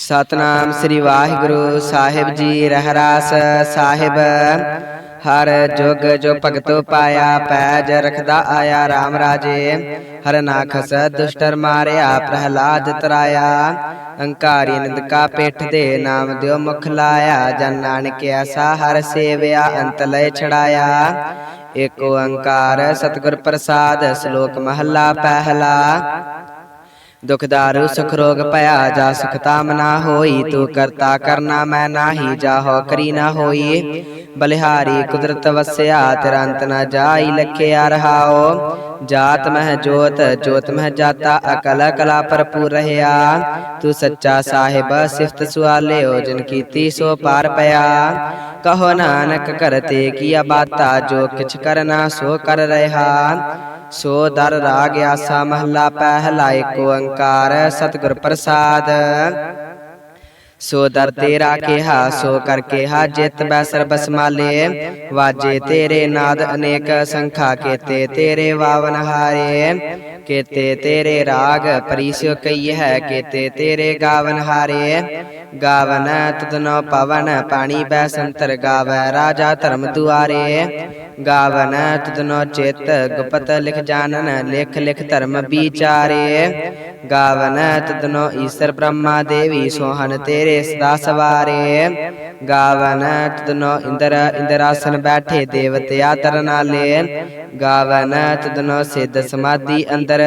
ਸਤਨਾਮ ਸ੍ਰੀ ਵਾਹਿਗੁਰੂ ਸਾਹਿਬ ਜੀ ਰਹਿਰਾਸ ਸਾਹਿਬ। ਹਰ ਜੁਗ ਜੋ ਭਗਤੋ ਪਾਇਆ ਪੈਜ ਰਖਦਾ ਆਇਆ RAM ਰਾਜੇ। ਹਰ ਨਾਖਸ ਦੁਸ਼ਟਰ ਮਾਰਿਆ ਪ੍ਰਹਿਲਾਦ ਤਰਾਇਆ। ਅੰਕਾਰੀ ਨਿੰਦਕਾ ਪੇਠ ਦੇ ਨਾਮ ਦਿਓ ਮੁਖ ਲਾਇਆ। ਜਨ ਨਾਨਕ ਐਸਾ ਹਰ ਸੇਵਿਆ ਅੰਤ ਲੈ ਛੜਾਇਆ। ਏਕ ਓੰਕਾਰ ਸਤਿਗੁਰ ਪ੍ਰਸਾਦ ਸ਼ਲੋਕ ਮਹੱਲਾ ਪਹਿਲਾ। ਦੁਖ ਦਾਰੂ ਸੁਖ ਰੋਗ ਭਇਆ ਜਾ ਸੁਖ ਤਾਮ ਨਾ ਹੋਈ, ਤੂੰ ਕਰਤਾ ਕਰਨਾ ਮੈਂ ਨਾਹੀ, ਜਾਹੋ ਕਰੀ ਨਾ ਹੋਈ। ਬਲਿਹਾਰੀ ਕੁਦਰਤ ਵਸਿਆ ਤਰੰਤ ਅੰਤ ਨਾ ਜਾਈ, ਲਖਿਆ ਰਹਾਓ। ਜਾਤ ਮਹਿ ਜੋਤ ਜੋਤ ਮਹਿ ਜਾਤਾ, ਅਕਲ ਕਲਾ ਭਰਪੂਰ ਰਹਿਆ। ਤੂੰ ਸੱਚਾ ਸਾਹਿਬ, ਸਿਫਤ ਸੁਆਲਿਓ, ਜਿਨ ਕੀਤੀ ਸੋ ਪਾਰ ਪਿਆ। ਕਹੋ ਨਾਨਕ ਕਰਤੇ ਕੀਆ ਬਾਤਾ, ਜੋ ਕਿਛ ਕਰਨਾ ਸੋ ਕਰ ਰਹਾ। ਸੋ ਦਰ ਰਾਗ ਆਸਾ ਮਹਲਾ ਪਹਿਲਾ ਏਕ ਓੰਕਾਰ ਸਤਿਗੁਰ ਪ੍ਰਸਾਦ। ਸੋ ਦਰ ਤੇਰਾ ਕਿਹਾ ਸੋ ਕਰ ਕਿਹਾ ਜਿਤ ਬੈ ਸਰਬ ਸਮਾਲੇ ਵਾਜੇ ਤੇਰੇ ਨਾਦ ਅਨੇਕ ਸੰਖਾ ਕੇਤੇ ਤੇਰੇ ਵਾਵਨ ਹਾਰੇ, ਕੇਤੇ ਤੇਰੇ ਰਾਗ ਪਰਿਸਿਓ ਕਈ ਹੈ, ਕੇਤੇ ਤੇਰੇ ਗਾਵਨ ਹਾਰੇ। ਗਾਵਨ ਤਦਨੋ ਪਵਨ, ਪਾਣੀ ਬੈ ਸੰਤਰ ਗਾਵੈ, ਰਾਜਾ ਧਰਮ ਦੁਆਰੇ। ਗਾਵਨ ਤਦਨੋ ਚੇਤ ਗੁਪਤ ਲਿਖ ਜਾਣਨ, ਲਿਖ ਲਿਖ ਧਰਮ ਵਿਚਾਰੇ। ਗਾਵਨ ਤਦਨੋ ਈਸ਼ਰ ਬ੍ਰਹਮਾ ਦੇਵੀ ਸੋਹਣ ਤੇਰੇ ਸਦਾ ਸਵਾਰੇ। ਗਾਵਨ ਤਦਨੋ ਇੰਦਰ ਇੰਦਰਾਸਨ ਬੈਠੇ ਦੇਵਤਿਆ ਤਰ ਨਾਲੇ। ਗਾਵਨ ਤਦਨੋ ਸਿੱਧ ਸਮਾਧੀ ਅੰਦਰ।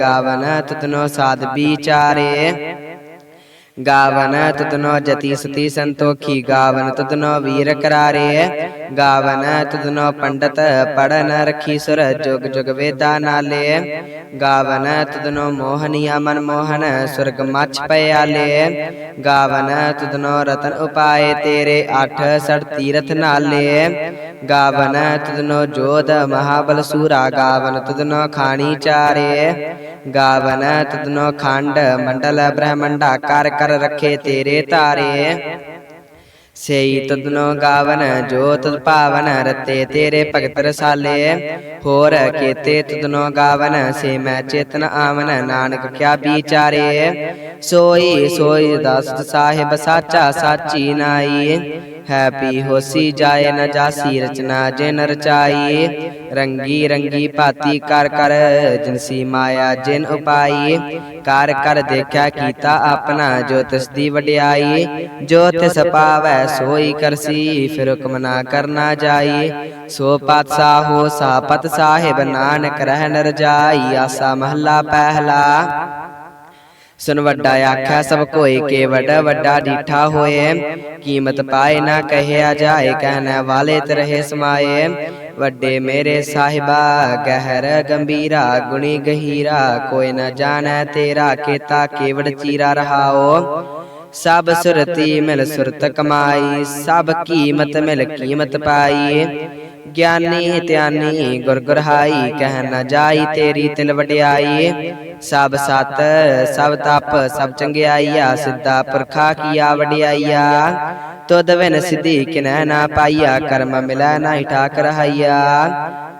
ਗਾਵਨ ਤਦਨੋ ਸਾਧ ਵਿਚਾਰੇ। ਗਾਵਨ ਤਤਨੋ ਜਤੀ ਸਤੀ ਸੰਤੋਖੀ, ਗਾਵਨ ਤਤਨੋ ਵੀਰ ਕਰਾਰੇ। ਗਾਵਨ ਤਤਨੋ ਪੰਡਤ ਪੜਨ ਰਖੀ ਸੁਰ, ਜੁਗ ਜੁਗ ਵੇਦਾ ਨਾਲੇ। ਗਾਵਨ ਤਤਨੋ ਮੋਹਨੀਆ ਮਨ ਮੋਹਨ, ਸੁਰਗ ਮਛ ਪਿਆਲੇ ਗਾਵਨ ਤਤਨੋ ਰਤਨ ਉਪਾਏ ਤੇਰੇ, ਅਠ ਸੜ ਤੀਰਥ ਨਾਲੇ। ਗਾਵਨ ਤਦਨੋ ਜੋਧ ਮਹਾਬਲ ਸੂਰਾ, ਗਾਵਨ ਤਤਨੋ ਖਾਣੀ ਚਾਰੇ। ਗਾਵਨ ਤਦਨੋ ਖੰਡ ਮੰਡਲ ਬ੍ਰਹਮੰਡਾ, ਕਰ ਕਰ ਰਖੇ ਤੇਰੇ ਤਾਰੇ ਸੇਈ ਤਦਨੋ ਗਾਵਨ, ਜੋ ਤਦ ਭਾਵਨ ਰਤੇ ਤੇਰੇ ਭਗਤ ਰਸਾਲੇ ਹੋਰ ਕੀਤੇ ਤਦਨੋ ਗਾਵਨ, ਸੇ ਮੈਂ ਚੇਤਨ ਆਵਨ, ਨਾਨਕ ਕਿਆ ਵਿਚਾਰੇ ਸੋਈ ਸੋਈ ਦਾਸ ਸਾਹਿਬ ਸਾਚਾ ਸਾਚੀ ਨਾਈ ਹੈਪੀ ਹੋਸੀ ਜਾਏ ਨ ਜਾਸੀ ਰਚਨਾ ਜਿਨ ਰਚਾਈ ਰੰਗੀ ਰੰਗੀ ਭਾਤੀ ਕਰ ਕਰ ਜਿਨਸੀ ਮਾਇਆ ਜਿਨ ਉਪਾਈ ਕਰ ਕਰ ਦੇਖਿਆ ਕੀਤਾ ਆਪਣਾ, ਜੋ ਤਿਸ ਦੀ ਵਡਿਆਈ, ਜੋ ਤਿਸ ਪਾਵੈ, ਸੋਈ ਕਰਸੀ, ਫਿਰ ਹੁਕਮ ਨਾ ਕਰਨਾ ਜਾਈ। ਸੋ ਪਾਤਸ਼ਾਹ ਹੋ ਸਾਪਤ ਸਾਹਿਬ, ਨਾਨਕ ਰਹਿ ਨਰ ਜਾਈ, ਆਸਾ ਮਹੱਲਾ ਪਹਿਲਾ। ਸੁਨ ਵੱਡਾ ਆਖਿਆ ਸਭ ਕੋਏ ਕੇ ਵੱਡਾ ਵੱਡਾ ਡੀਠਾ ਹੋਏ ਕੀਮਤ ਪਾਏ ਨਾ ਕਹਿਆ ਜਾਏ ਕਹਿਣਾ ਵਾਲੇ ਤਰਹਿ ਸਮਾਏ ਵੱਡੇ ਮੇਰੇ ਸਾਹਿਬਾ ਗਹਿਰ ਗੰਭੀਰਾ ਗੁਣੀ ਗਹੀਰਾ ਕੋਈ ਨਾ ਜਾਣੈ ਤੇਰਾ ਕੀਤਾ ਕੇਵੜ ਚੀਰਾ ਰਹਾਓ। ਸਭ ਸੁਰਤੀ ਮਿਲ ਸੁਰਤ ਕਮਾਈ ਸਭ ਕੀਮਤ ਮਿਲ ਕੀਮਤ ਪਾਈ। ਗਿਆਨੀ ਧਿਆਨੀ ਗੁਰ ਗੁਰਹਾਈ ਕਹਿ ਨ ਜਾਈ ਤੇਰੀ ਤਿਲ ਵਡਿਆਈ। ਸਭ ਸਤ, ਸਭ ਤਪ, ਸਭ ਚੰਗਿਆਈਆ, ਸਿੱਧਾ ਪੁਰਖਾ ਕੀਆ ਵਡਿਆਈਆ। ਤੁਧ ਬਿਨ ਸਿੱਧੀ ਕਿਨੈ ਨਾ ਪਾਈਆ, ਕਰਮ ਮਿਲੈ ਨਾ ਠਾਕ ਰਹਾਈਆ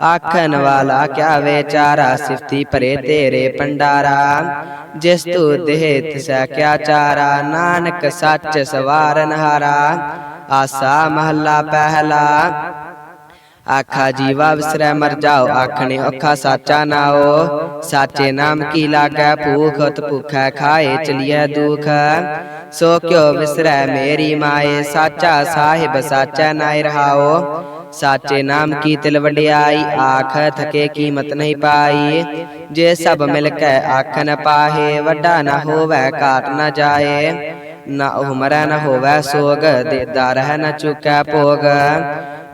ਆਖਣ ਵਾਲਾ ਕਿਆ ਵਿਚਾਰਾ, ਸਿਫਤੀ ਭਰੇ ਤੇਰੇ ਪੰਡਾਰਾ ਜਿਸ ਤੂ ਦੇਹ ਤਿਸੈ ਕਿਆ ਚਾਰਾ, ਨਾਨਕ ਸੱਚ ਸਵਾਰਨ ਹਾਰਾ। ਆਸਾ ਮਹੱਲਾ ਪਹਿਲਾ ਆਖਾ ਜੀਵਾ ਵਿਸਰੈ ਮਰ ਜਾਓ, ਆਖਣੇ ਔਖਾ ਸਾਚਾ ਨਾਓ ਸਾਚੇ ਨਾਮ ਕੀ ਲਾਗੈ, ਭੂਖ ਉਤ ਭੁਖੈ, ਖਾਏ ਚਲਿਐ ਦੁਖ। ਸੋ ਕਿਉ ਵਿਸਰੈ ਮੇਰੀ ਮਾਏ, ਸਾਚਾ ਸਾਹਿਬ ਸਾਚੈ ਨਾਇ ਰਹਾਓ। ਸਾਚੇ ਨਾਮ ਕੀ ਤਿਲ ਵਡਿਆਈ, ਆਖ ਥਕੇ ਕੀਮਤ ਨਹੀਂ ਪਾਈ। ਜੇ ਸਭ ਮਿਲ ਕੇ ਆਖਨ ਪਾਹੇ, ਵੱਡਾ ਨਾ ਹੋਵੇ ਕਾਟ ਨਾ ਜਾਏ। ਨਾ ਉਹ ਮਰੈ ਨਾ ਹੋਵੇ ਸੋਗ, ਦੇਦਾ ਰਹਿ ਨਾ ਚੁਕੈ ਭੋਗ।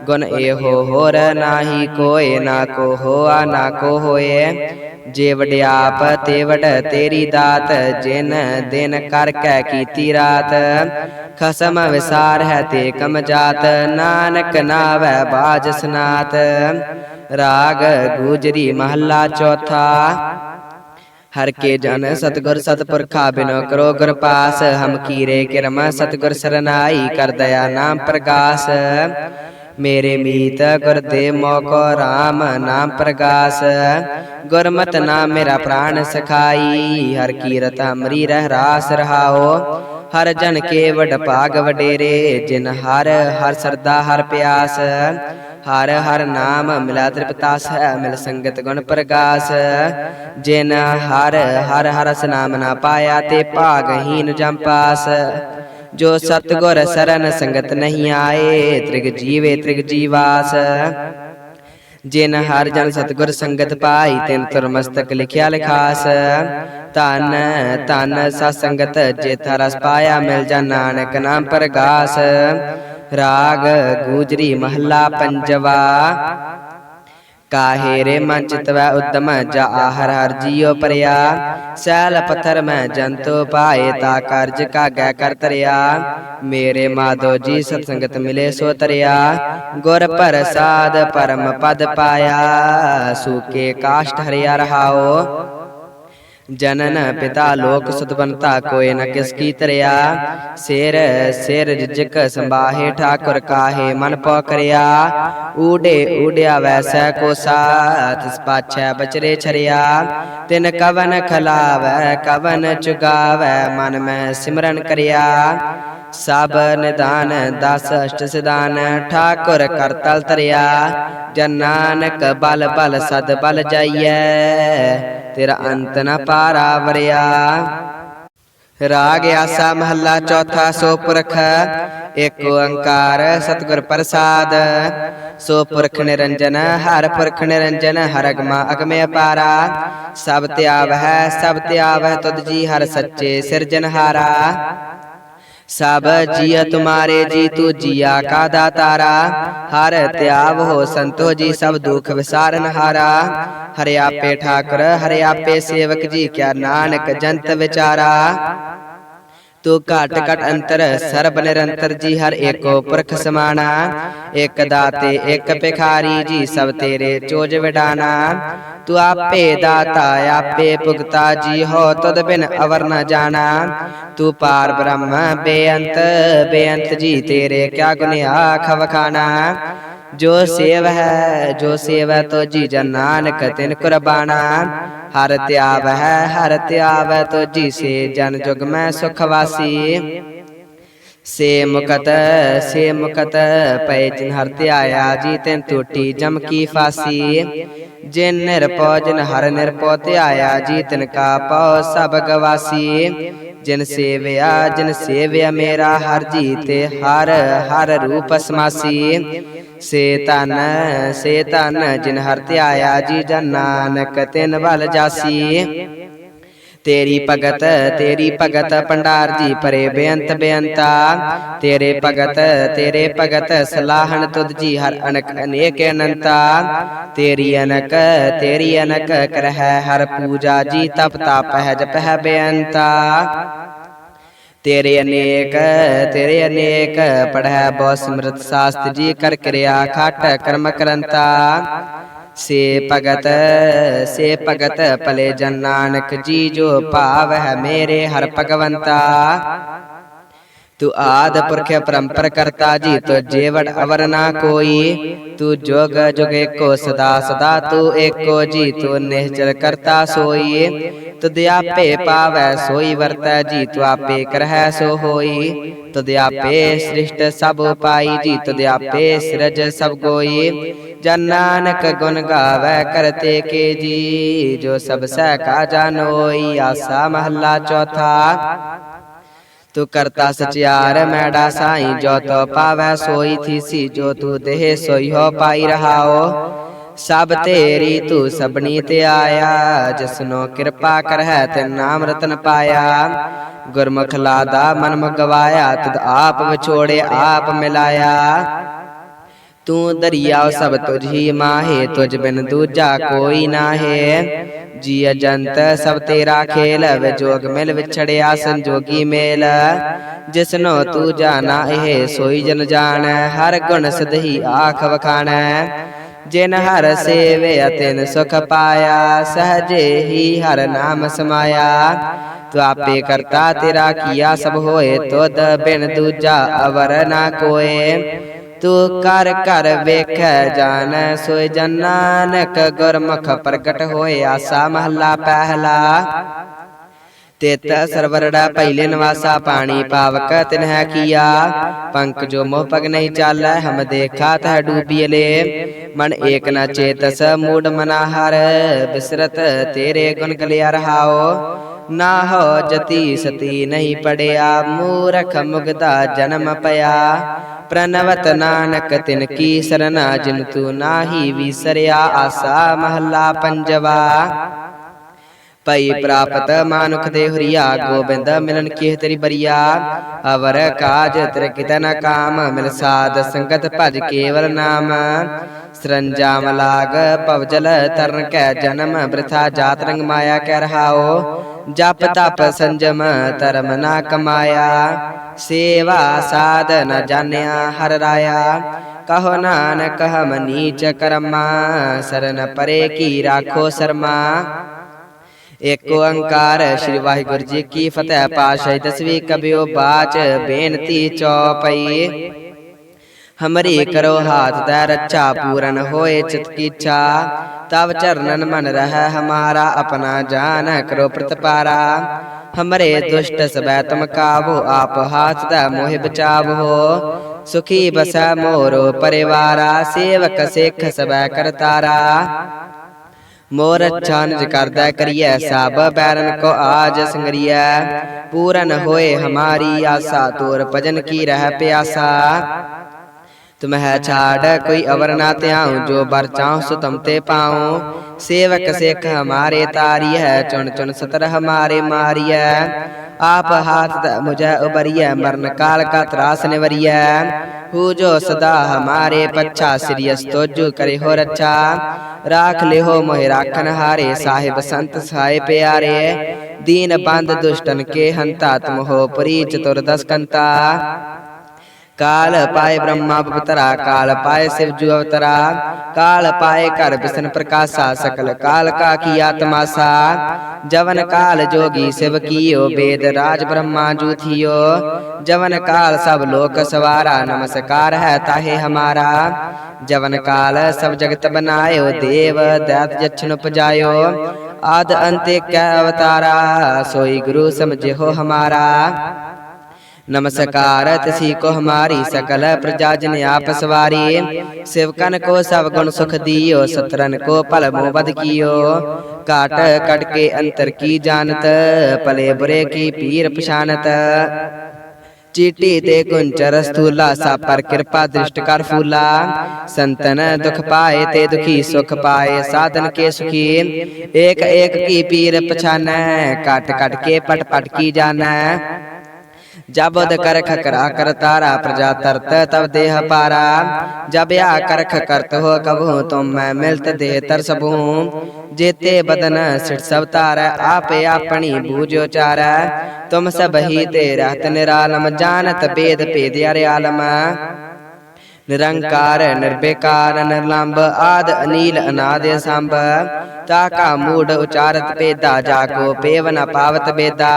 ਗੁਣ ਇਹੋ ਹੋਰ ਨਾਹੀ ਕੋਏ ਨਾ ਕੋ ਹੋਆ ਨਾ ਕੋ ਹੋਏ ਜੇ ਵਡਿਆਪ ਤੇ ਵਡ ਤੇਰੀ ਦਾਤ, ਜਿਨ ਦਿਨ ਕਰ ਕੈ ਕੀਤੀ ਰਾਤ। ਖਸਮ ਵਿਸਾਰ ਹੈ ਤੇ ਕਮ ਜਾਤ, ਨਾਨਕ ਨਾਵੈ ਬਾਜ ਸਨਾਤ। ਰਾਗ ਗੁਜਰੀ ਮਹੱਲਾ ਚੌਥਾ। ਹਰ ਕੇ ਜਨ ਸਤਗੁਰ ਸਤਪੁਰਖਾ ਬਿਨੋ ਕਰੋ ਗੁਰ ਪਾਸ। ਹਮ ਕੀਰੇ ਕਿਰਮ ਸਤਗੁਰ ਸਰਨਾਈ ਕਰ ਦਇਆ ਨਾਮ ਪ੍ਰਗਾਸ। ਮੇਰੇ ਮੀਤ ਗੁਰ ਦੇ ਮੋਕੋ RAM ਨਾਮ ਪ੍ਰਗਾਸ। ਗੁਰਮਤ ਨਾਮ ਮੇਰਾ ਪ੍ਰਾਣ ਸਖਾਈ, ਹਰ ਕੀਰਤ ਅਮਰੀ ਰਹਿ ਰਾਸ ਰਹਾਓ। ਹਰ ਜਨ ਕੇ ਵਡ ਭਾਗ ਵਡੇਰੇ, ਜਿਨ ਹਰ ਹਰ ਸਰਦਾ, ਹਰ ਪਿਆਸ। ਹਰ ਹਰ ਨਾਮ ਮਿਲਾ ਤ੍ਰਿਪਤਾਸ ਮਿਲ ਸੰਗਤ ਗੁਣ ਪ੍ਰਗਾਸ। ਜਿਨ ਹਰ ਹਰ ਹਰ ਰਸ ਨਾਮ ਨਾ ਪਾਇਆ, ਤੇ ਭਾਗਹੀਨ ਜਮਪਾਸ ਜੋ ਸਤਗੁਰ ਸਰਨ ਸੰਗਤ ਨਹੀਂ ਆਏ, ਤ੍ਰਿਗ ਜੀਵੇ ਤ੍ਰਿਗ ਜੀਵਾਸ। ਜਿਨ ਹਰ ਜਨ ਸਤਗੁਰ ਸੰਗਤ ਪਾਈ, ਤਿਨ ਤੁਰ ਮਸਤਕ ਲਿਖਿਆ ਲਿਖਾਸ। ਧਨ ਧਨ ਸਤ ਸੰਗਤ ਜੇਥਾ ਰਸ ਪਾਇਆ ਮਿਲ ਜਾ ਨਾਨਕ ਨਾਮ ਪ੍ਰਗਾਸ। ਰਾਗ, ਗੂਜਰੀ ਮਹੱਲਾ ਪੰਜਵਾ। ਕਾਹੇ ਰੇ ਮਨ ਚਿਤਵੈ ਉਦਮ ਜਾ ਹਰ ਹਰ ਜੀਉ ਪਰਿਆ। ਸੈਲ ਪੱਥਰ ਮੈਂ ਜੰਤੂ ਪਾਏ ਤਾ ਕਰਜ ਕਾਗੈ ਕਰ ਤਰਿਆ। ਮੇਰੇ ਮਾਧੋ ਜੀ ਸਤ ਸੰਗਤ ਮਿਲੇ ਸੋ ਤਰਿਆ। ਗੁਰ ਪ੍ਰਸਾਦ ਪਰਮ ਪਦ ਪਾਇਆ। ਸੂਕੇ ਕਾਸ਼ਟ ਹਰਿਆ ਰਹਾਓ। ਜਨਨ ਪਿਤਾ ਲੋਕ ਸੁਤਵੰਤਾ ਕੋਏ ਨ ਕਿਸ ਕੀ ਤਰਿਆ। ਸਿਰ ਸਿਰ ਜਿਜਕ ਸੰਬਾਹੇ ਠਾਕੁਰ ਕਾਹੇ ਮਨ ਪੋ ਕਰਿਆ। ਊੜੇ ਊੜਿਆ ਵੈਸੈ ਕੋ ਸਾਥ ਪਾਛੈ ਬਚਰੇ ਛਰਿਆ। ਤਿਨ ਕਵਨ ਖਲਾਵੈ ਕਵਨ ਚੁਗਾਵੈ ਮਨ ਮੈਂ ਸਿਮਰਨ ਕਰਿਆ। ਸਭ ਨਿਦਾਨ ਦਸ ਅਸ਼ਟ ਸਿਦਾਨ ਠਾਕੁਰ ਕਰਤਲ ਤਰਿਆ ਜਨ ਨਾਨਕ ਬਲ ਬਲ ਸਦ ਬਲ ਜਾਈਐ, ਤੇਰਾ ਅੰਤ ਨ ਪਾਰਾ ਵਰਿਆ। ਰਾਗ ਆਸਾ ਮਹੱਲਾ ਚੌਥਾ ਸੋ ਪੁਰਖ, ਏਕ ਓੰਕਾਰ ਸਤਿਗੁਰ ਪ੍ਰਸਾਦ। ਸੋ ਪੁਰਖ ਨਿਰੰਜਨ, ਹਰ ਪੁਰਖ ਨਿਰੰਜਨ, ਹਰ ਅਗਮਾ ਅਗਮੇ ਅਪਾਰਾ। ਸਭ ਧਿਆਵ ਹੈ ਸਭ ਤਿਆਵ ਹੈ ਤੁਧ ਜੀ ਹਰ ਸੱਚੇ ਸਿਰਜਨਹਾਰਾ। ਸਭ ਜੀਅ ਤੁਮਾਰੇ ਜੀ ਤੂ ਜੀਆ ਕਾ ਦਾਤਾਰਾ। ਹਰ ਧਿਆਵ ਹੋ ਸੰਤੋ ਜੀ ਸਭ ਦੁਖ ਵਿਸਾਰਨ ਹਾਰਾ। ਹਰਿ। ਆਪੇ ਠਾਕੁਰ ਹਰਿ ਆਪੇ ਸੇਵਕ ਜੀ ਕਿਆ ਨਾਨਕ ਜੰਤ ਵਿਚਾਰਾ। ਤੂੰ ਘਟ ਘਟ ਅੰਤਰ ਸਰਬ ਨਿਰੰਤਰ ਜੀ ਹਰ ਏਕੋ ਪੁਰਖ ਸਮਾਣਾ ਇਕ ਦਾਤੇ ਇਕ ਭਿਖਾਰੀ ਜੀ ਸਭ ਤੇਰੇ ਚੋਜ ਵਿਡਾਨਾ ਤੂੰ ਆਪੇ ਦਾਤਾ ਆਪੇ ਭੁਗਤਾ ਜੀ ਹੋ ਤਦ ਬਿਨ ਅਵਰ ਨ ਜਾਣਾ ਤੂੰ ਪਾਰ ਬ੍ਰਹਮ ਬੇਅੰਤ ਬੇਅੰਤ ਜੀ ਤੇਰੇ ਕਿਆ ਗੁਨਿਆ ਖਵਖਾਨਾ ਜੋ ਸੇਵ ਹੈ ਜੋ ਸੇਵ ਤੋ ਜੀ ਜਨ ਨਾਨਕ, ਤਿਨ ਕੁਰਬਾਨਾ। ਹਰ ਤਿਆਵ ਹੈ ਹਰ ਧਿਆਵ ਤੋ ਜੀ ਸੇ ਜਨ ਜੁਗ ਮੈਂ ਸੁਖ ਵਾਸੀ। ਸੇ ਮੁਕਤ ਸੇ ਮੁਕਤ ਪੈ ਜਿਨ ਹਰ ਧਿਆਇਆ, ਜੀ ਤੈਨ ਟੂਟੀ ਜਮ ਕੀ ਫਾਸੀ। ਜਿਨ ਨਿਰਪਉ ਜਿਨ ਹਰ ਨਿਰਪਉ ਧਿਆਇਆ, ਜੀ ਤਿਨ ਕਾ ਪਉ ਸਭ ਗਵਾਸੀ। ਜਿਨ ਸੇਵਿਆ ਜਿਨ ਸੇਵਿਆ ਮੇਰਾ ਹਰ ਜੀ ਤੇ ਹਰ ਹਰ ਰੂਪ ਸਮਾਸੀ। ਸੇ ਤਨ ਸੇ ਤਨ ਜਿਨ ਹਰ ਧਿਆਇਆ ਜੀ ਜਨ ਨਾਨਕ, ਤਿਨ ਬਲ ਜਾਸੀ। ਤੇਰੀ ਭਗਤ ਤੇਰੀ ਭਗਤ ਪੰਡਾਰ ਜੀ, ਪਰੇ ਬੇਅੰਤ ਬੇਅੰਤਾ। ਤੇਰੇ ਭਗਤ ਤੇਰੇ ਭਗਤ ਸਲਾਹਣ ਤੁਧ ਜੀ, ਹਰ ਅਨਕ ਅਨੇਕ ਅਨੰਤਾ। ਤੇਰੀ ਅਨਕ ਤੇਰੀ ਅਨਕ ਕਰਹਿ ਹਰ ਪੂਜਾ ਜੀ, ਤਪ ਤਪ ਹੈ ਜਪ ਹੈ ਬੇਅੰਤਾ। ਤੇਰੇ ਅਨੇਕ ਤੇਰੇ ਅਨੇਕ ਪੜ੍ਹੈ ਬਹੁ ਸਿਮਰਤ ਸਾਸਤ ਜੀ ਕਰ ਕਿਰਿਆ ਖਾਟ ਕਰਮ ਕਰੰਤਾ। ਸੇ ਭਗਤ ਸੇ ਭਗਤ ਭਲੇ ਜਨ ਨਾਨਕ ਜੀ ਜੋ ਭਾਵ ਹੈ ਮੇਰੇ ਹਰ ਭਗਵੰਤਾ। ਤੂੰ ਆਦ ਪੁਰਖ ਪਰੰਪਰ ਕਰਤਾ ਜੀ ਤੋ ਜੀਵੜ ਅਵਰ ਨਾ ਕੋਈ ਤੂੰ ਜੋਗ ਜੁਗ ਏਕੋ ਸਦਾ ਸਦਾ ਤੂੰ ਏਕੋ ਜੀ ਤੂੰ ਨਿਹਚਲ ਕਰਤਾ ਸੋਈ ਤੁਧ ਆਪੇ ਪਾਵੈ ਸੋਈ ਵਰਤੈ ਜੀ ਤੂੰ ਆਪੇ ਕਰਹਿ ਸੋ ਹੋਈ ਤੁਧ ਆਪੇ ਸ੍ਰਿਸ਼ਟ ਸਭ ਪਾਈ ਜੀ ਤੁਧ ਆਪੇ ਸਿਰਜ ਸਭ ਕੋਈ ਜਨ ਨਾਨਕ ਗੁਣ ਗਾਵੈ ਕਰਤੇ ਕੇ ਜੀ ਜੋ ਸਭ ਸਹਿ ਕਾ ਜਾਨੋਈ ਆਸਾ ਮਹੱਲਾ ਚੌਥਾ ਤੂੰ ਕਰਤਾ ਸਚਿਆਰ ਮੈਡਾ ਸਾਈ ਜੋ ਤੋ ਪਾਵੈ, ਸੋਈ ਥੀਸੀ ਜੋ ਤੂੰ ਦੇਹ ਸੋਈ ਹੋ ਪਾਈ ਰਹਾਓ। ਸਭ ਤੇਰੀ ਤੂੰ ਸਭਨੀ ਤੇ ਆਇਆ, ਜਿਸਨੋ ਕਿਰਪਾ ਕਰਹਿ ਤੇ ਨਾਮ ਰਤਨ ਪਾਇਆ। ਗੁਰਮੁਖ ਲਾਦਾ ਮਨ ਮਗਵਾਇਆ, ਤਦ ਆਪ ਵਿਛੋੜੇ ਆਪ ਮਿਲਾਇਆ। ਤੂੰ ਦਰਿਆ ਸਭ ਤੁਝ ਹੀ ਮਾਹੇ, ਤੁਝ ਬਿਨ ਦੂਜਾ ਕੋਈ ਨਾਹੇ। ਜੀ ਅਜੰਤ ਸਭ ਤੇਰਾ ਖੇਲ ਵਿਜੋਗ ਮਿਲ ਵਿਛੜਿਆ ਸੰਜੋਗੀ ਮੇਲ। ਜਿਸਨੋ ਤੂੰ ਜਾਣਾ, ਇਹ ਸੋਈ ਜਨ ਜਾਣ, ਹਰ ਗੁਣ ਸਦਹੀ ਆਖ ਵਖਾਣੈ। ਜਿਨ ਹਰ ਸੇਵਿਆ ਤਿਨ ਸੁਖ ਪਾਇਆ, ਸਹਜੇ ਹੀ ਹਰ ਨਾਮ ਸਮਾਇਆ। ਤੂੰ ਆਪੇ ਕਰਤਾ ਤੇਰਾ ਕੀਆ ਸਭ ਹੋਏ, ਤੁਧ ਬਿਨ ਦੂਜਾ ਅਵਰ ਨਾ ਕੋਏ। ਤੂੰ ਕਰ ਕਰ ਵੇਖੈ ਜਾਣ ਸੋਇ ਜਨ ਨਾਨਕ ਗੁਰਮੁਖ ਪ੍ਰਗਟ ਹੋਏ ਆਸਾ ਮਹੱਲਾ ਪਹਿਲਾ। ਤਿਤ ਸਰਵਰੜਾ ਪਹਿਲੇ ਨਿਵਾਸਾ ਪਾਣੀ ਪਾਵਕ ਤਿਨਹਿ ਕੀਆ। ਪੰਕ ਜੋ ਮੋਹ ਪਗ ਨਹੀਂ ਚਾਲੈ, ਹਮ ਦੇਖਾ ਤਹ ਡੂਬੀਲੇ ਮਨ ਏਕ ਨ ਚੇਤਸ ਮੂਡ ਮਨਾ ਹਰ, ਬਿਸਰਤ ਤੇਰੇ ਗੁਣ ਗਲਿਆ ਰਹਾਓ। ਨਾ ਹੋ ਜਤੀ ਸਤੀ ਨਹੀਂ ਪੜਿਆ, ਮੂਰਖ ਮੁਗਦਾ ਜਨਮ ਪਿਆ। ਪ੍ਰਨਵਤ ਨਾਨਕ ਤਿਨ ਕੀ ਸਰਨਾ, ਜਿਨ ਤੂ ਨਾਹੀ ਵਿਸਰਿਆ, ਆਸਾ ਮਹਲਾ ਪੰਜਵਾ। ਪਈ ਪ੍ਰਾਪਤ ਮਾਨੁਖ ਦੇ ਹੁਰੀਆ, ਗੋਬਿੰਦ ਮਿਲਨ ਕੀ ਤੇਰੀ ਬਰੀਆ। ਅਵਰ ਕਾਜ ਤੇਰੇ ਕਿਤੇ ਕਾਮ, ਮਿਲ ਸਾਧ ਸੰਗਤ ਭਜ ਕੇਵਲ ਨਾਮ। ਸਰੰਜਾਮ ਲਾਗ ਪਵਜਲ ਤਰਨ ਕੈ ਜਨਮ, ਬ੍ਰਿਥਾ ਜਾਤ ਰੰਗ ਮਾਇਆ ਕਹਿ ਰਹਾਓ ਜਪ ਤਪ ਸੰਜਮ ਧਰਮ ਨਾ ਕਮਾਇਆ ਸੇਵਾ ਸਾਧ ਨ ਜਾਣਿਆ ਹਰ ਰਾਇਆ ਕਹੋ ਨਾਨਕ ਹਮ ਨੀਚ ਕਰਮਾ ਸਰਨ ਪਰੇ ਕੀ ਰਾਖੋ ਸਰਮਾ ਏਕ ਓੰਕਾਰ ਸ੍ਰੀ ਵਾਹਿਗੁਰੂ ਜੀ ਕੀ ਫਤਿਹ ਪਾਸ਼ਾਹੀ ਦਸਵੀਂ ਕਬਿਓ ਬਾਚ ਬੇਨਤੀ ਚੌਪਈ ਹਮਰੀ ਕਰੋ ਹਾਥ ਤੈ ਰੱਛਾ ਪੂਰਨ ਹੋਏ ਚਿਤ ਕੀ ਇੱਛਾ ਤਵ ਚਰਨਨ ਮਨ ਰਹਿ ਹਮਾਰਾ ਆਪਣਾ ਜਾਨ ਕਰੋ ਪ੍ਰਤਪਾਰਾ ਹਮਰੇ ਦੁਸ਼ਟ ਸਬੈ ਤੁਮ ਕਾਬੋ ਆਪ ਹਾਥ ਦਾ ਮੋਹਿ ਬਚਾਵੋ। ਸੁਖੀ ਬਸੈ ਮੋਰੋ ਪਰਿਵਾਰਾ ਸੇਵਕ ਸਿੱਖ ਸਬੈ ਕਰਤਾਰਾ ਮੋਰ ਅੱਛਾ ਨਿਜ ਕਰਦਾ ਕਰੀਐ ਸਭ ਬੈਰਨ ਕੋ ਆਜ ਸੰਗਰੀਐ। ਪੂਰਨ ਹੋਏ ਹਮਾਰੀ ਆਸਾ ਤੋਰ ਭਜਨ ਕੀ ਰਹਿ ਪਿਆਸਾ। ਤੁਮਹਿ ਛਾੜ ਕੋਈ ਅਵਰ ਨਾ ਧਿਆਉ ਜੋ ਬਰ ਚਾਹੁ ਸੋ ਤੁਮ ਤੇ ਪਾਉ ਸੇਵਕ ਸਿੱਖ ਹਮਾਰੇ ਤਾਰੀ ਹੈ ਚੁਣ ਚੁਣ ਸਤਰ ਹਮਾਰੇ ਮਾਰੀਐ ਆਪ ਹਾਥ ਦ ਮੁਝੈ ਉਬਰੀਐ ਮਰਨ ਕਾਲ ਕਾ ਤਰਾਸ ਨਿਵਰੀਐ ਹੂ ਜੋ ਸਦਾ ਹਮਾਰੇ ਪੱਛਾ ਸਿਰਿਯਸ ਤੋਜੂ ਕਰੇ ਹੋ ਰੱਛਾ ਰਾਖ ਲਿਹੋ ਮੋਹਿ ਰਾਖਨ ਹਾਰੇ ਸਾਹਿਬ ਸੰਤ ਸਾਏ ਪਿਆਰੇ ਦੀਨ ਬੰਦ ਦੁਸ਼ਟਨ ਕੇ ਹੰਤਾ ਤੁਮ ਹੋ ਪਰੀ ਚਤੁਰ ਦਸ ਕੰਤਾ ਕਾਲ ਪਾਏ ਬ੍ਰਹਮਾ ਪਵਤਰਾ ਕਾਲ ਪਾਏ ਸਿਵ ਜੂ ਅਵਤਰਾ ਕਾਲ ਪਾਏ ਕਰ ਬਿਸ਼ਨ ਪ੍ਰਕਾਸ਼ਾ ਸਕਲ ਕਾਲ ਕਾ ਕੀ ਆਤਮਾਸਾ ਜਵਨ ਕਾਲ ਜੋਗੀ ਸਿਵ ਕੀਓ ਵੇਦ ਰਾਜ ਬ੍ਰਹਮਾ ਜੂ ਥਿਓ ਜਵਨ ਕਾਲ ਸਭ ਲੋਕ ਸਵਾਰਾ ਨਮਸਕਾਰ ਹੈ ਤਾਹੇ ਹਮਾਰਾ ਜਵਨ ਕਾਲ ਸਭ ਜਗਤ ਬਨਾਇਓ ਦੇਵ ਦੈਤ ਜਛਨ ਉਪਜਾਇਓ ਆਦ ਅੰਤੇ ਕੈ ਅਵਤਾਰਾ ਸੋਈ ਗੁਰੂ ਸਮਝਿਓ ਹਮਾਰਾ नमस्कार तसी को हमारी सकल प्रजा जन आप सवारी सेवकन को सब गुण सुख दियो सतरन को पल मोबद कियो काट कट के अंतर की जानत पले बुरे की पीर पछानत ਚੀਟੀ ਤੇ ਕੁੰਚਰ ਸਥੂਲਾ ਸਾ ਪਰ ਕਿਰਪਾ ਦ੍ਰਿਸ਼ਟ ਕਰ ਫੂਲਾ ਸੰਤਨ ਦੁਖ ਪਾਏ ਤੇ ਦੁਖੀ ਸੁਖ ਪਾਏ ਸਾਧਨ ਕੇ ਸੁਖੀ ਏਕ ਏਕ ਕੀ ਪੀਰ ਪਛਾਨੈ ਕਟ ਕਟ ਕੇ ਪਟ ਪਟ ਕੀ ਜਾਣੈ ਕਰਖ ਕਰਾ ਕਰ ਤਾਰਾ ਪ੍ਰਜਾ ਤਰਤ ਤਬ ਦੇਹ ਪਾਰਾ। ਜਬ ਆ ਕਰਖ ਕਰਤ ਹੋ ਕਬਹੂ ਤੁਮ ਮੈਂ ਮਿਲਤ ਦੇ ਤਰ ਸਭੂ ਜੇਤੇ ਬਦਨ ਸਿਟ ਸਭ ਤਾਰੈ ਆਪੇ ਆਪਣੀ ਬੂਝੋ ਚਾਰੈ ਤੁਮ ਸਭ ਹੀ ਤੇ ਰਹਤ ਨਿਰਾਲਮ ਜਾਣਤ ਭੇਦ ਭੇਦ ਅਰੇ ਆਲਮ ਨਿਰੰਕਾਰ ਨਿਰਬੇਕਾਰ ਨਿਰਲੰਭ ਆਦ, ਅਨੀਲ, ਅਨਾਦ ਸੰਭ। ਤਾਕਾ ਮੂੜ ਉਚਾਰਤ ਪੇਦਾ ਜਾਕੋ ਪੇਵ ਨ ਪਾਵਤ ਬੇਦਾ।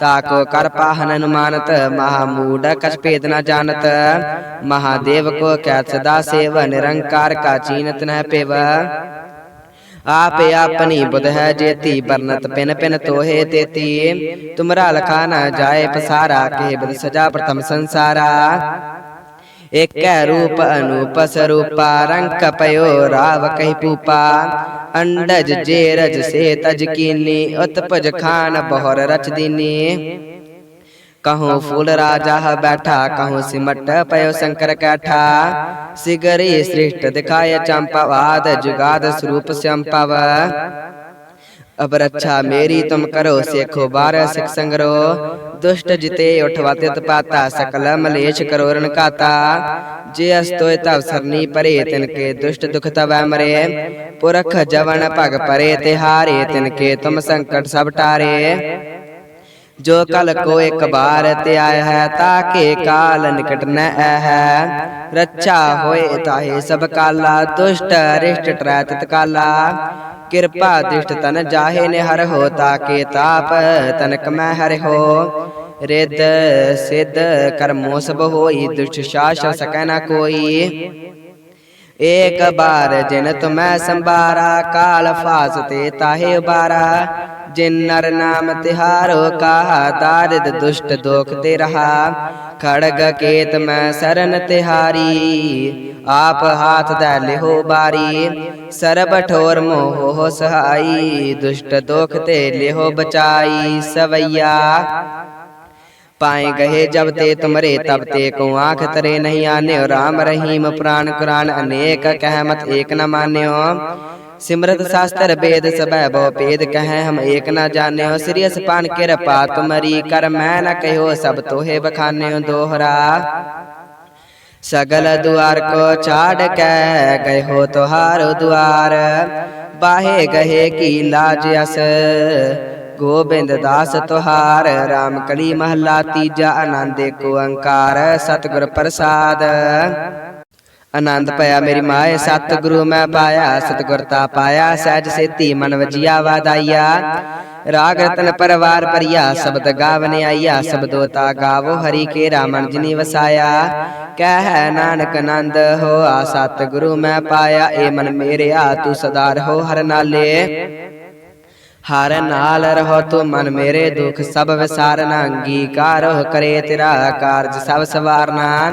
ਤਾਕੋ ਕਰ ਪਾਹਨ ਅਨੁਮਾਨਤ, ਮਹਾ ਮੂੜ ਕਛ ਭੇਦ ਨ ਜਾਣਤ। ਮਹਾਦੇਵ ਕੋ ਕੈ ਸਦਾ ਸੇਵ, ਨਿਰੰਕਾਰ ਕਾ ਚੀਨਤ ਨ ਪੇਵ। ਆਪੇ ਆਪਣੀ ਬੁਧ ਹੈ ਜੇਤੀ ਬਰਨਤ ਪਿਨ ਪਿਨ ਤੋਹੇ ਤੇਤੀ। ਤੁਮਰਾ ਲਖਾ ਨ ਜਾਏ ਪਸਾਰਾ ਕੇ ਬਦ ਸਜਾ ਪ੍ਰਥਮ ਸੰਸਾਰਾ। ਏਕੈ ਰੂਪ ਅਨੂਪ ਸਰੂਪਾ ਰੰਕ ਪਇਓ ਰਾਵ ਕਹਿ ਪੂਪਾ ਅੰਡਜ ਜੇ ਰਜ ਸੇ ਤਜ ਕੀਨੀ ਉਤਪਜ ਖਾਨ ਬਹੁਰ ਰਚ ਦੀਨੀ ਕਹੂੰ ਫੂਲ ਰਾਜਾ ਬੈਠਾ ਕਹੂੰ ਸਿਮਟ ਪਇਓ ਸ਼ੰਕਰ ਕੈਠਾ ਸਿਗਰੀ ਸ੍ਰਿਸ਼ਟ ਦਿਖਾਏ ਚੰਪਾਵਾਦ ਜੁਗਾਦ ਸਰੂਪ ਸੰਪਵ ਅਬ ਰੱਛਾ ਮੇਰੀ ਤੁਮ ਕਰੋ ਸੇਖੋ ਬਾਰ ਸਿਖ ਸੰਗਰੋ ਦੁਸ਼ਟ ਜਿਤੇ ਉਠਵਾ ਤਿਤ ਪਾਤਾ ਸਕਲ ਮਲੇਸ਼ ਕਰੋ ਰਣ ਕਾਤਾ ਜੇ ਅਸਤੋਇ ਤਵ ਸਰਨੀ ਪਰੇ ਤਿਨ ਕੇ ਦੁਸ਼ਟ ਦੁਖ ਤਵੈ ਮਰੇ ਪੁਰਖ ਜਵਨ ਭਗ ਪਰੇ ਤਿਹਾਰੇ ਤਿਨ ਕੇ ਜੋ ਕਲ ਕੋ ਇੱਕ ਬਾਰ ਤੇ ਆਇਆ ਹੈ ਤਾਕੇ ਕਾਲ ਨਿਕਟ ਨ ਹੈ। ਰੱਛਾ ਹੋਏ ਤਾਹੇ ਸਭ ਕਾਲਾ ਦੁਸ਼ਟ ਰਿਸ਼ਟ ਟਰੈ ਤਿਤ ਕਾਲਾ। ਕਿਰਪਾ ਦ੍ਰਿਸ਼ਟ ਤਨ ਜਾਹੇ ਨੇ ਹਰ ਹੋ ਤਾਕੇ ਤਾਪ ਤਨਕ ਮੈਂ ਹਰਿ ਹੋ। ਰਿਦ ਸਿਧ ਕਰਮੋ ਸਭ ਹੋਈ ਦੁਸ਼ਟ ਸ਼ਾਸ ਸਕੈ ਨਾ ਕੋਈ। ਏਕ ਬਾਰ ਜਿਨ ਤੁਮੈ ਸੰਭਾਰਾ ਕਾਲ ਫਾਸ ਤੇ ਤਾਹੇ ਉਬਾਰਾ। जिन नर नाम तिहारो काहा दारिद दुष्ट दोख ते रहा खड़ग केत मैं सरन तिहारी आप हाथ दैले हो बारी सरब ठोर मोह हो सहाई दुष्ट दोख ते लेहो बचाई सवैया पाए गहे जब ते तुमरे तब ते को आंख तरे नहीं आने राम रहीम पुराण कुरान अनेक कहमत एक न मान्यो सिमरत शास्त्र वेद सब भव पेद कहे हम एक न जाने हो सिरियस पान के रपा तुमरी कर मैं न कहो सब तोहे बखाने हो दोहरा सगल द्वार को छाड़ के गए हो तोहारो द्वार बाहे गहे की लाज अस गोबिंद दास तुहार राम कली महला तीजा आनंदे को अंकार सतगुर प्रसाद ਆਨੰਦ ਪਾਇਆ ਮੇਰੀ ਮਾਏ ਸਤਿਗੁਰੂ ਮੈਂ ਪਾਇਆ, ਸਤਿਗੁਰ ਤਾ ਪਾਇਆ, ਸਹਿਜ ਸੇਤੀ ਮਨ ਵਜੀਆ ਵਾਦਾਈਆ ਰਾਗ ਰਤਨ ਪਰਵਾਰ ਪਰਿਆ ਸ਼ਬਦ ਗਾਵਨ ਆਈਆ, ਸ਼ਬਦੋ ਤਾ ਗਾਵੋ, ਹਰੀ ਕੇ ਰਾਮਨ ਜਿਨੀ ਵਸਾਇਆ। ਕਹਿ ਨਾਨਕ ਆਨੰਦ ਹੋਆ, ਸਤਿਗੁਰੂ ਮੈਂ ਪਾਇਆ ਏ ਮਨ ਮੇਰਿਆ, ਤੂੰ ਸਦਾ ਰਹੋ ਹਰ ਨਾਲੇ। ਹਰ ਨਾਲ ਰਹੋ ਤੂੰ ਮਨ ਮੇਰੇ, ਦੁਖ ਸਭ ਵਿਸਾਰਨਾ, ਅੰਗੀਕਾਰ ਕਰੇ ਤੇਰਾ ਕਾਰਜ ਸਭ ਸਵਾਰਨਾ।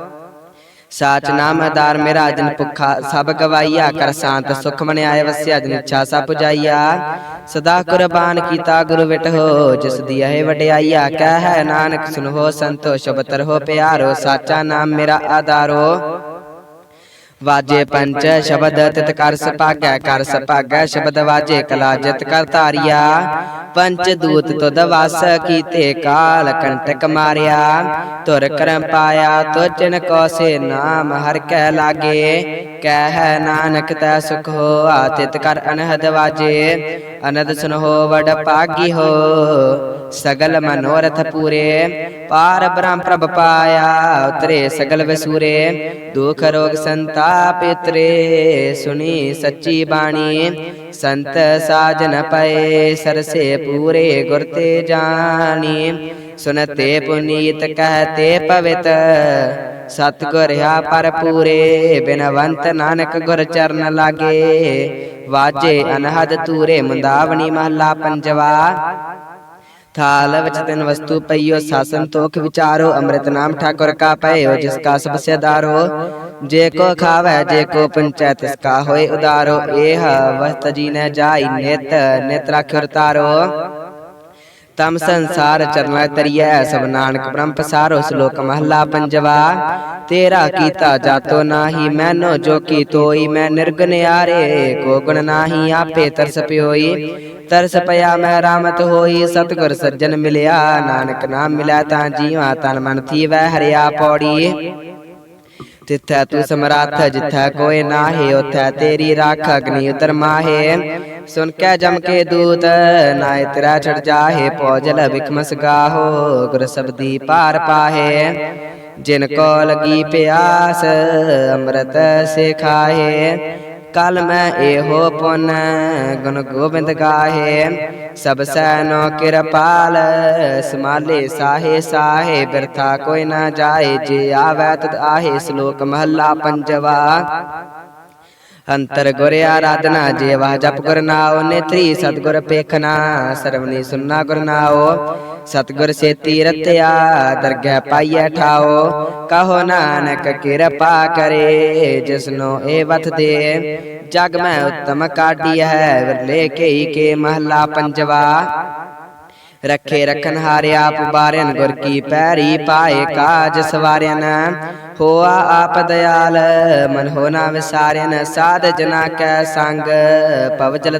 ਸਾਚ ਨਾਮ ਆਧਾਰ ਮੇਰਾ ਜਨ ਭੁਖਾ ਸਭ ਗਵਾਈਆ ਕਰ ਸ਼ਾਂਤ ਸੁਖ ਮਨ ਆਏ ਵਸਿਆ ਜਨ ਇੱਛਾ ਸਭ ਪੁਜਾਈਆ। ਸਦਾ ਕੁਰਬਾਨ ਕੀਤਾ ਗੁਰੂ ਵਿਟਹੋ ਜਿਸ ਦੀ ਇਹ ਵਡਿਆਈਆ ਕਹਿ ਨਾਨਕ ਸੁਨੋ ਸੰਤੋ ਸ਼ਬਤਰ ਹੋ ਪਿਆਰੋ ਸਾਚਾ ਨਾਮ ਮੇਰਾ ਆਧਾਰੋ। ਵਾਜੇ ਪੰਚ ਸ਼ਬਦ ਤਿਤ ਕਰ ਸਪਾਗੈ ਕਰ ਸਪਾਗੈ, ਸ਼ਬਦ ਵਾਜੇ ਕਲਾ ਜਿਤ ਕਰ ਧਾਰਿਆ। ਪੰਚ ਦੂਤ ਤੁਧ ਵਾਸ ਕੀਤੇ ਕਾਲ ਕੰਟਕ ਮਾਰਿਆ। ਤੁਰ ਕਰਮ ਪਾਇਆ ਤੁਜਨ ਕੋ ਸੇ ਨਾਮ ਹਰ ਕਹਿ ਲਾਗੇ। ਕਹਿ ਨਾਨਕ ਤੈ ਸੁਖ ਹੋ ਆਤਿਤ ਕਰ ਅਨਹਦ ਵਾਜੇ। ਅਨਦ ਸੁਨ ਹੋ, ਵਡ ਪਾਗੀ ਹੋ, ਸਗਲ ਮਨੋਰਥ ਪੂਰੇ। ਪਾਰ ਬ੍ਰਹਮ ਪ੍ਰਭ ਪਾਇਆ, ਉਤਰੇ ਸਗਲ ਵਸੂਰੇ। ਦੁਖ ਰੋਗ ਸੰਤਾ ਸੰਤਾਪ ਇਤਰੇ ਸੁਣੀ ਸੱਚੀ ਬਾਣੀ। ਸੰਤ ਸਾਜਨ ਪਏ, ਸਰਸੇ ਪੂਰੇ ਗੁਰ ਤੇ ਜਾਣੀ। ਸੁਨਤੇ ਪੁਨੀਤ ਕਹਤੇ ਪਵਿੱਤ, ਸਤਿਗੁਰ ਆ ਪਰ ਪੂਰੇ, ਬਿਨਵੰਤ ਨਾਨਕ ਗੁਰ ਚਰਨ ਲਾਗੇ। ਵਾਜੇ ਅਨਹਦ ਤੂਰੇ ਮੁੰਦਾਵਣੀ ਮਹਲਾ ਪੰਜਵਾ। ਥਾਲ ਵਿੱਚ ਤਿੰਨ ਵਸਤੂ ਪਈਓ, ਸਾਸਨ ਤੋਖ ਵਿਚਾਰੋ, ਅੰਮ੍ਰਿਤ ਨਾਮ ਠਾਕੁਰ ਕਾ ਪਇਓ ਜਿਸ ਕਾ ਸਭ ਜੇ ਕੋ ਖਾਵੇ, ਜੇ ਕੋ ਪੰਚੈ ਸਕਾ ਕਾ ਹੋਏ ਉਦਾਰੋ ਇਹ ਵਸਤ ਜੀ ਨ ਜਾਈ ਨਿਤ ਨਿਤ ਰਾਖਿਰ ਤਾਰੋ ਤਮ ਸੰਸਾਰ ਚਰਨਾ ਤਰੀਐ, ਸਭ ਨਾਨਕ ਬ੍ਰਹਮ ਪਸਾਰੋ, ਸ਼ਲੋਕ ਮਹਲਾ ਪੰਜਵਾ। ਤੇਰਾ ਕੀਤਾ ਜਾਤੋ ਨਾਹੀ, ਮੈਨੋ ਜੋ ਕੀ ਤੋਈ, ਮੈਂ ਨਿਰਗੁਣ ਆਰੇ ਕੋ ਗੁਣ ਨਾਹੀ, ਆਪੇ ਤਰਸ ਪਿਓਈ। ਤਰਸ ਪਿਆ, ਮੈਂ ਰਾਮਤ ਹੋਈ, ਸਤਿਗੁਰ ਸੱਜਣ ਮਿਲਿਆ, ਨਾਨਕ ਨਾਮ ਮਿਲਿਆ ਤਾਂ ਜੀਵਾ, ਤਨ ਮਨ ਥੀਵੈ, ਹਰਿਆ ਪੌੜੀ। ਤਿੱਥੈ ਤੂੰ ਸਮਰੱਥ ਜਿੱਥੈ ਕੋਈ ਨਾਹੀ, ਉਥੈ ਤੇਰੀ ਰਾਖ ਅਗਨੀ ਉਤਰ ਮਾਹੇ। ਸੁਨ ਕੇ ਜਮ ਕੇ ਦੂਤ ਨਾਇ ਤੇਰਾ ਚੜ ਜਾਹੇ ਪੌਜਲ ਬਿਖਮਸ ਗਾਹੋ ਗੁਰ ਸਬਦੀ ਪਾਰ ਪਾਹੇ। ਜਿਨ ਕੋ ਲਗੀ ਪਿਆਸ, ਅੰਮ੍ਰਿਤ ਸੇ ਖਾਹੇ ਕਲ ਮੈਂ ਇਹੋ ਪੁਨ ਗੁਣ ਗੋਬਿੰਦ ਗਾਹੇ ਸਭ ਸੈਨੋ ਕਿਰਪਾਲ ਸਮਾਲੇ ਸਾਹੇ ਸਾਹੇ ਬਿਰਥਾ ਕੋਈ ਨਾ ਜਾਏ ਜੇ ਆਵੈ ਤਦ ਆਹੇ ਸ਼ਲੋਕ ਮਹੱਲਾ ਪੰਜਵਾ ਅੰਤਰ ਗੁਰ ਆਰਾਧਨਾ ਜੀਵਾ ਜਪ ਗੁਰ ਨਾਉ ਨੇਤਰੀ ਸਤਗੁਰ ਪੇਖਣਾ ਸਰਵਨੀ ਸੁਨਨਾ ਗੁਰ ਨਾਉ ਸਤਗੁਰ ਸੇਤੀ ਰਤਿਆ ਦਰਗਹਿ ਪਾਈਐ ਠਾਓ। ਕਹੋ ਨਾਨਕ ਕਿਰਪਾ ਕਰੇ, ਜਿਸਨੋ ਇਹ ਵਤ ਦੇ ਜਗ ਮੈਂ ਉਤਮ ਕਾਢੀ ਹੈ, ਵਿਰਲੇ ਕੇਈ ਕੇ ਮਹੱਲਾ ਪੰਜਵਾ। ਰੱਖੇ ਰਖਨ ਹਾਰੇ ਆਪ ਬਾਰਨ, ਗੁਰ ਕੀ ਪੈਰੀ ਪਾਏ ਕਾਜ ਸਵਾਰਨ। ਹੋਆ ਆਪ ਦਿਆਲ, ਮਨ ਹੋਣਾ ਨਾ ਸਾਧ ਜਨਾ ਕੈ ਸੰਗ, ਪਵ ਜਲ